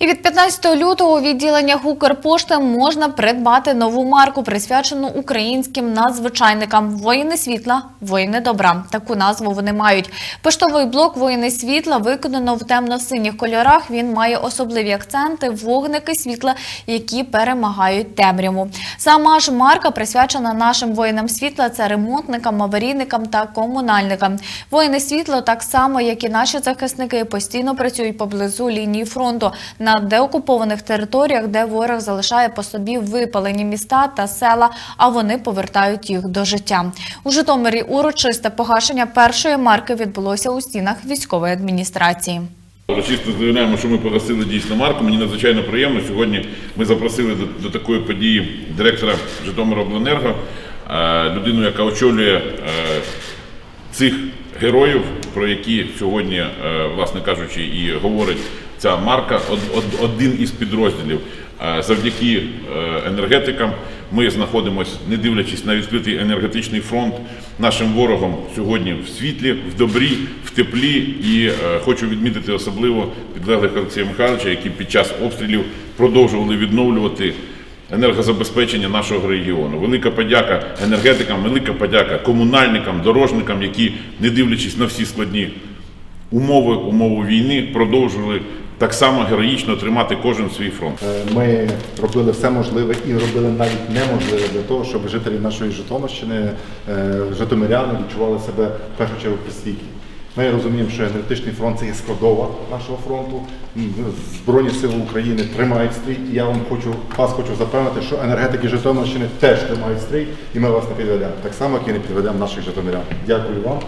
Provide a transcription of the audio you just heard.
І від 15 лютого у відділеннях Укрпошти можна придбати нову марку, присвячену українським надзвичайникам воїни світла, воїни добра. Таку назву вони мають. Поштовий блок воїни світла виконано в темно-синіх кольорах. Він має особливі акценти, вогники світла, які перемагають темряву. Сама ж марка присвячена нашим воїнам світла. Це ремонтникам, аварійникам та комунальникам. Воїни світла, так само як і наші захисники, постійно працюють поблизу лінії фронту на деокупованих територіях, де ворог залишає по собі випалені міста та села, а вони повертають їх до життя. У Житомирі урочисте погашення першої марки відбулося у стінах військової адміністрації. Урочисто заявляємо, що ми погасили дійсно марку. Мені надзвичайно приємно. Сьогодні ми запросили до, до такої події директора Житомиробленерго, е, людину, яка очолює е, цих героїв, про які сьогодні, е, власне кажучи, і говорить ця марка, од- од- один із підрозділів. Завдяки енергетикам ми знаходимося, не дивлячись на відкритий енергетичний фронт, нашим ворогом сьогодні в світлі, в добрі, в теплі. І е, хочу відмітити особливо підлеглих Олексія Михайловича, які під час обстрілів продовжували відновлювати енергозабезпечення нашого регіону. Велика подяка енергетикам, велика подяка комунальникам, дорожникам, які, не дивлячись на всі складні умови, умови війни, продовжували так само героїчно тримати кожен свій фронт. Е, Ми робили все можливе і робили навіть неможливе для того, щоб жителі нашої Житомирщини, е, житомиряни відчували себе в першу чергу при світлі. Ми розуміємо, що енергетичний фронт це є складова нашого фронту. Збройні сили України тримають стрій. І я вам хочу вас хочу запевнити, що енергетики Житомирщини теж тримають стрій, і ми вас не підведемо. Так само, як і не підведемо наших житомирян. Дякую вам.